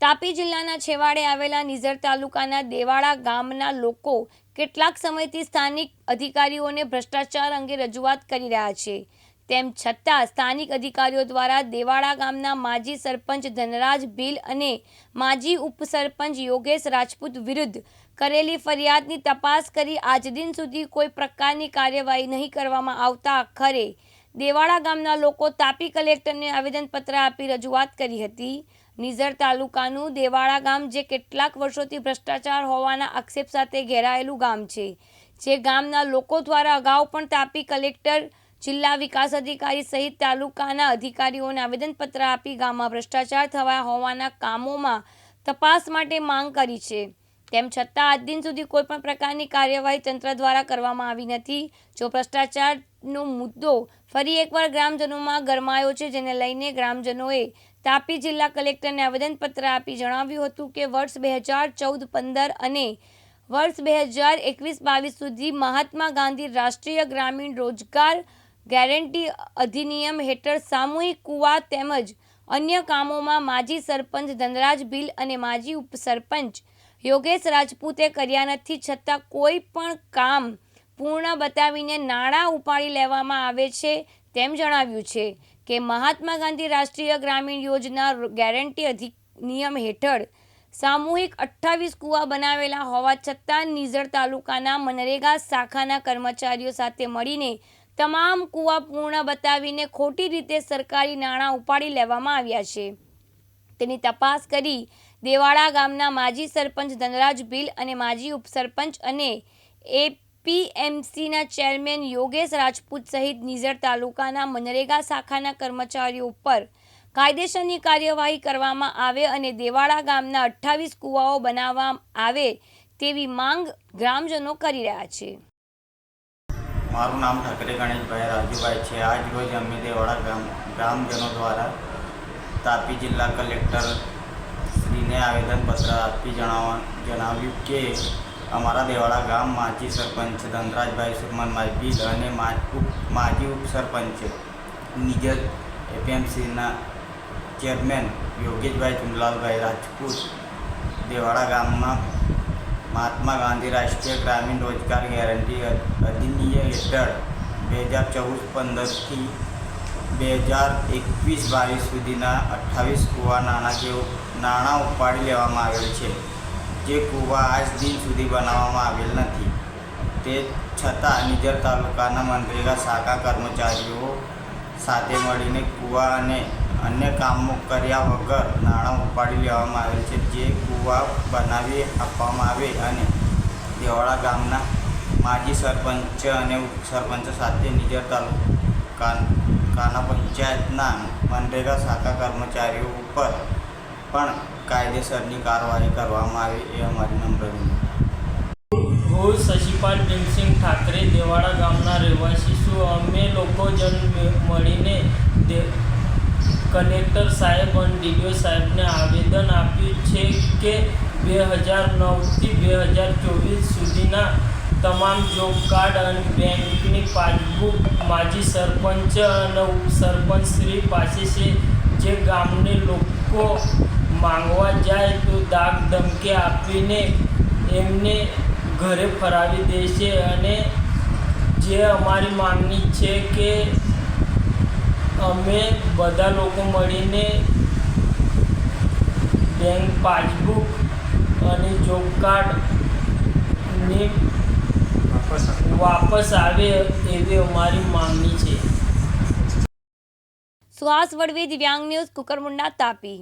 તાપી જિલ્લાના છેવાડે આવેલા નિઝર તાલુકાના દેવાડા ગામના લોકો કેટલાક સમયથી સ્થાનિક અધિકારીઓને ભ્રષ્ટાચાર અંગે રજૂઆત કરી રહ્યા છે. તેમ છતાં સ્થાનિક અધિકારીઓ દ્વારા દેવાડા ગામના માજી સરપંચ ધનરાજ ભીલ અને માજી ઉપસરપંચ યોગેશ રાજપૂત વિરુદ્ધ કરેલી ફરિયાદની તપાસ કરી આજ દિન સુધી કોઈ પ્રકારની કાર્યવાહી નહીં કરવામાં આવતા ખરે દેવાડા ગામના લોકો તાપી કલેક્ટરને આવેદનપત્ર આપી રજૂઆત કરી હતી. નિઝર તાલુકાનું દેવાડા ગામ જે કેટલાક વર્ષોથી ભ્રષ્ટાચાર હોવાના આક્ષેપ સાથે ઘેરાયેલું ગામ છે. જે ગામના લોકો દ્વારા અગાઉ પણ તાપી કલેક્ટર, જિલ્લા વિકાસ અધિકારી સહિત તાલુકાના અધિકારીઓને આવેદનપત્ર આપી ગામમાં ભ્રષ્ટાચાર થવા હોવાના કામોમાં તપાસ માટે માંગ કરી છે. તેમ છતાં આજ દિન સુધી કોઈપણ પ્રકારની કાર્યવાહી તંત્ર દ્વારા કરવામાં આવી નથી. જો ભ્રષ્ટાચારનો મુદ્દો ફરી એકવાર ગ્રામજનોમાં ગરમાયો છે, જેને લઈને ગ્રામજનોએ તાપી જિલ્લા કલેક્ટરને આવેદનપત્ર આપી જણાવ્યું હતું કે વર્ષ બે હજાર ચૌદ, પંદર અને વર્ષ બે હજાર એકવીસ, બાવીસ સુધી મહાત્મા ગાંધી રાષ્ટ્રીય ગ્રામીણ રોજગાર ગેરંટી અધિનિયમ હેઠળ સામૂહિક કુવા તેમજ અન્ય કામોમાં માજી સરપંચ ધનરાજ ભીલ અને માજી ઉપસરપંચ યોગેશ રાજપૂતે કર્યા નથી, છતાં કોઈ પણ કામ પૂર્ણ બતાવીને નાણાં ઉપાડી લેવામાં આવે છે તેમ જણાવ્યું છે કે મહાત્મા ગાંધી રાષ્ટ્રીય ગ્રામીણ યોજના ગેરંટી અધિનિયમ હેઠળ સામૂહિક અઠ્ઠાવીસ કૂવા બનાવેલા હોવા છતાં નિઝર તાલુકાના મનરેગા શાખાના કર્મચારીઓ સાથે મળીને તમામ કૂવા પૂર્ણ બતાવીને ખોટી રીતે સરકારી નાણાં ઉપાડી લેવામાં આવ્યા છે. તેની તપાસ કરી દેવાડા ગામના માજી સરપંચ ધનરાજ ભીલ અને માજી ઉપસરપંચ અને એપીએમસીના ચેરમેન યોગેશ રાજપૂત સહિત નિઝર તાલુકાના મનરેગા શાખાના કર્મચારીઓ ઉપર કાયદેસરની કાર્યવાહી કરવામાં આવે અને દેવાડા ગામના અઠ્ઠાવીસ કૂવાઓ બનાવવા આવે તેવી માંગ ગ્રામજનો કરી રહ્યા છે. મારું નામ ઠાકરે ગણેશભાઈ રાજુભાઈ છે. આજ રોજ અમે દેવાડા ગામ, ગ્રામજનો દ્વારા તાપી જિલ્લા કલેક્ટર શ્રીને આવેદનપત્ર આપી જણાવવા, જણાવ્યું કે અમારા દેવાડા ગામ માજી સરપંચ ધનરાજભાઈ સુરમનભાઈ ભીલ અને માજી ઉપસરપંચ નિજર એપીએમસીના ચેરમેન યોગેશભાઈ ચુમલાલભાઈ રાજપૂત દેવાડા ગામમાં મહાત્મા ગાંધી રાષ્ટ્રીય ગ્રામીણ રોજગાર ગેરંટી અધિનિયમ હેઠળ બે હજાર ચૌદ પંદરથી બે હજાર એકવીસ બાવીસ સુધીના અઠ્ઠાવીસ કૂવા નાણાકીય નાણાં ઉપાડી લેવામાં આવેલ છે. જે કૂવા આજ દિન સુધી બનાવવામાં આવેલ નથી. તે છતાં નિજર તાલુકાના મનરેગા શાખા કર્મચારીઓ સાથે મળીને કૂવા અને અન્ય કામો કર્યા વગર નાણાં ઉપાડી લેવામાં આવેલ છે. જે કૂવા બનાવી આપવામાં આવે અને દેવાડા ગામના માજી સરપંચ અને ઉપસરપંચ સાથે નિજર તાલુકાના પંચાયતના મનરેગા શાખા કર્મચારીઓ ઉપર પણ કાયદેસરની કાર્યવાહી કરવામાં આવે એ અમારી નમ્ર વિનંતી. હું શશીપાલ ભીમસિંહ ઠાકરે દેવાડા ગામના રહેવાસી છું. અમે લોકો જન મળીને કલેક્ટર સાહેબ અને ડીડીઓ સાહેબને આવેદન આપ્યું છે કે બે હજાર નવથી બે હજાર ચોવીસ સુધીના તમામ જોબ કાર્ડ અને બેંકની પાસબુક માજી સરપંચ અને ઉપસરપંચ શ્રી પાસે છે. જે ગામને લોકો માંગવા જાય તો દાગ ધમકી આપીને એમને ઘરે ફરાવી દે છે અને જે અમારી માંગણી છે કે અમે બધા લોકો મળીને બેંક પાસબુક અને જોબ કાર્ડની વાપસ આવે એવી અમારી માંગણી છે. સુહાસ વડવી દિવ્યાંગ ન્યૂઝ કુકરમુંડા તાપી.